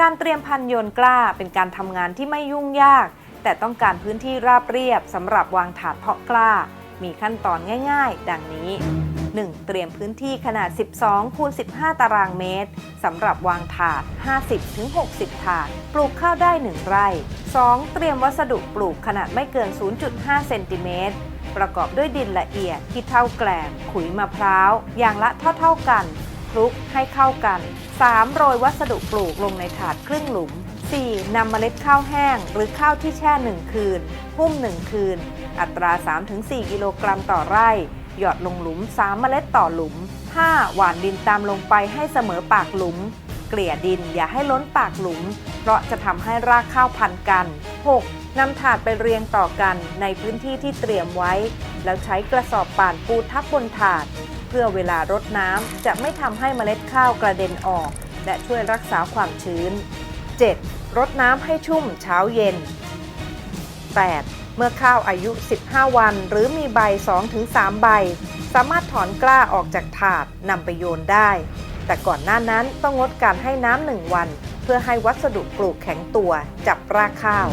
การเตรียมพันธุ์โยนกล้าเป็นการทำงานที่ไม่ยุ่งยาก แต่ต้องการพื้นที่ราบเรียบสำหรับวางถาดเพาะกล้า มีขั้นตอนง่ายๆ ดังนี้ 1. เตรียมพื้นที่ขนาด 12คูณ15 ตารางเมตรสำหรับวางถาด 50-60 ถาด ปลูกข้าวได้ 1 ไร่ 2. เตรียมวัสดุปลูกขนาดไม่เกิน 0.5 เซนติเมตรประกอบด้วยดินละเอียดที่เท่าแกลบขุยมะพร้าว อย่างละเท่าๆกัน ลุกให้เข้ากัน 3. โรยวัสดุปลูกลงในถาดครึ่งหลุม 4. นำเมล็ดข้าวแห้ง หรือข้าวที่แช่ 1 คืน หุ้ม 1 คืน อัตรา 3-4 กิโลกรัมต่อไร่ หยอดลงหลุม 3 เมล็ดต่อหลุม 5. หว่านดินตามลงไปให้เสมอปากหลุม เกลี่ยดินอย่าให้ล้นปากหลุม เพราะจะทำให้รากข้าวพันกัน 6. นำถาดไปเรียงต่อกันในพื้นที่ที่เตรียมไว้ แล้วใช้กระสอบป่านปูทับบนถาด พื่อเวลารดน้ำจะไม่ทำให้เมล็ดข้าวกระเด็นออก และช่วยรักษาความชื้น 7. รดน้ำให้ชุ่มเช้าเย็น 8. เมื่อข้าวอายุ 15 วัน หรือมีใบ 2-3 ใบ สามารถถอนกล้าออกจากถาดนำไปโยนได้ แต่ก่อนหน้านั้นต้องงดการให้น้ำหนึ่งวัน เพื่อให้วัสดุปลูกแข็งตัว จับรากข้าว